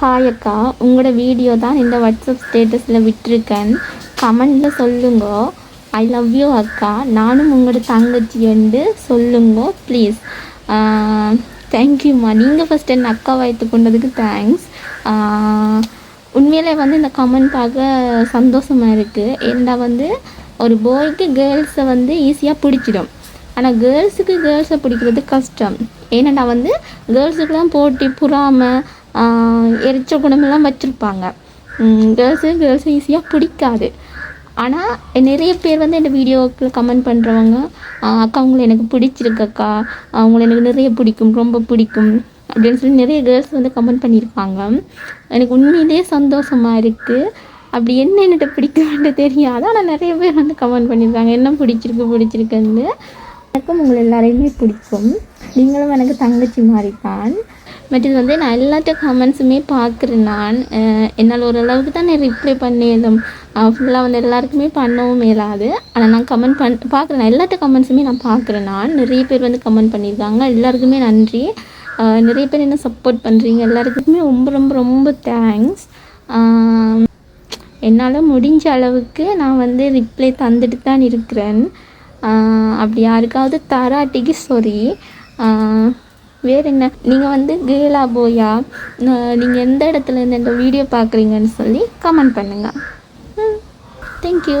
Hi அக்கா உங்களோட video தான் இந்த வாட்ஸ்அப் ஸ்டேட்டஸில் விட்டுருக்கேன். கமெண்டில் சொல்லுங்க. ஐ லவ் யூ அக்கா. நானும் உங்களோட தங்கச்சி என்று சொல்லுங்க ப்ளீஸ் தேங்க்யூம்மா நீங்கள் ஃபஸ்ட் என்ன அக்கா வைத்து கொண்டதுக்கு தேங்க்ஸ் உண்மையிலே வந்து இந்த கமெண்ட் பார்க்க சந்தோஷமாக இருக்குது ஏன்னா வந்து ஒரு பாய்க்கு கேர்ள்ஸை வந்து ஈஸியாக பிடிச்சிடும். ஆனால் கேர்ள்ஸுக்கு கேர்ள்ஸை பிடிக்கிறது கஷ்டம். ஏன்னா வந்து கேர்ள்ஸுக்கு தான் போட்டி புறாமல் எரிச்ச குணமெல்லாம் வச்சுருப்பாங்க. கேர்ள்ஸு கேர்ள்ஸு ஈஸியாக பிடிக்காது. ஆனால் நிறைய பேர் வந்து இந்த வீடியோவுக்கு கமெண்ட் பண்ணுறவங்க அக்கா அவங்கள எனக்கு பிடிச்சிருக்கு அக்கா. அவங்கள எனக்கு நிறைய பிடிக்கும் ரொம்ப பிடிக்கும். அப்படின்னு சொல்லி நிறைய கேர்ள்ஸ் வந்து கமெண்ட் பண்ணியிருக்காங்க எனக்கு உண்மையிலேயே சந்தோஷமாக இருக்குது அப்படி என்ன என்கிட்ட பிடிக்கும்னு தெரியாது. ஆனால் நிறைய பேர் வந்து கமெண்ட் பண்ணியிருக்காங்க. என்ன பிடிச்சிருக்கு பிடிச்சிருக்குன்னு. எனக்கும் உங்களை எல்லாரையுமே பிடிக்கும். நீங்களும் எனக்கு தங்கச்சி மாதிரி தான். மற்றது வந்து நான் எல்லாத்த கமெண்ட்ஸுமே பார்க்குறேன் நான். என்னால் ஓரளவுக்கு தான் நான் ரிப்ளை பண்ணியதும் ஃபுல்லாக வந்து எல்லாருக்குமே பண்ணவும் இயலாது. ஆனால் நான் கமெண்ட் பண் பார்க்குறேன். எல்லாத்த கமெண்ட்ஸுமே நான் பார்க்குறேன் நான். நிறைய பேர் வந்து கமெண்ட் பண்ணியிருக்காங்க. எல்லாருக்குமே நன்றி. நிறைய பேர் என்ன சப்போர்ட் பண்ணுறீங்க எல்லாருக்குமே ரொம்ப ரொம்ப ரொம்ப தேங்க்ஸ் என்னால் முடிஞ்ச அளவுக்கு நான் வந்து ரிப்ளை தந்துட்டு தான் இருக்கிறேன். அப்படி யாருக்காவது தராட்டிக்கு சாரி வேறு என்ன நீங்கள் வந்து கேலா போயா? நீங்கள் எந்த இடத்துல இருந்து இந்த வீடியோ பார்க்குறீங்கன்னு சொல்லி கமெண்ட் பண்ணுங்கள் தேங்க்யூ